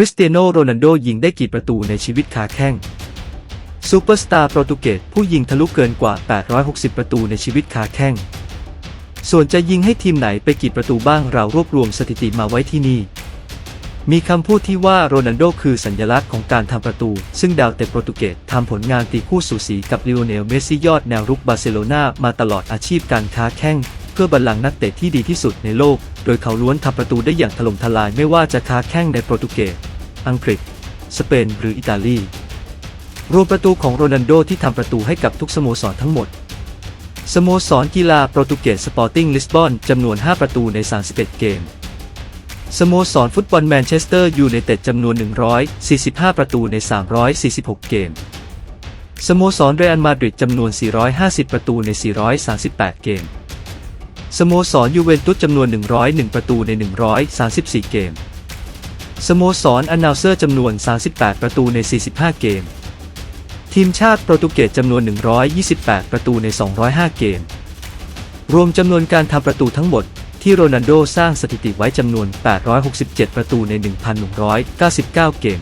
คริสเตียโนโรนัลโดยิงได้กี่ประตูในชีวิตขาแข้งซูเปอร์สตาร์โปรตุเกสผู้ยิงทะลุเกินกว่า 860 ประตูในชีวิตขาแข้ง ส่วนจะยิงให้ทีมไหนไปกี่ประตูบ้างเรารวบรวมสถิติมาไว้ที่นี่ มีคำพูดที่ว่าโรนัลโดคือสัญลักษณ์ของการทำประตู ซึ่งดาวเตะโปรตุเกสทำผลงานตีคู่สูสีกับลิโอเนล เมสซี่ยอดแนวรุกบาร์เซโลนามาตลอดอาชีพการค้าแข้งเพื่อบัลลังก์นักเตะที่ดีที่สุดในโลก โดยเขาล้วนทำประตูได้อย่างถล่มทลายไม่ว่าจะค้าแข้งในโปรตุเกส อังกฤษ สเปนหรืออิตาลี รวมประตูของโรนัลโดที่ทำประตูให้กับทุกสโมสรทั้งหมด สโมสรกีฬาโปรตุเกสสปอร์ติ้งลิสบอนจำนวน 5 ประตูใน 31 เกม สโมสรฟุตบอลแมนเชสเตอร์ยูไนเต็ดจำนวน 145 ประตูใน 346 เกม สโมสรเรอัลมาดริดจำนวน 450 ประตูใน 438 เกมสโมสรยูเวนตุสจำนวน 101 ประตูใน 134 เกม สโมสรอันนาวเซอร์จำนวน 38 ประตูใน 45 เกม ทีมชาติโปรตุเกสจำนวน 128 ประตูใน 205 เกม รวมจำนวนการทำประตูทั้งหมดที่โรนัลโดสร้างสถิติไว้จำนวน 867 ประตูใน 1,199 เกม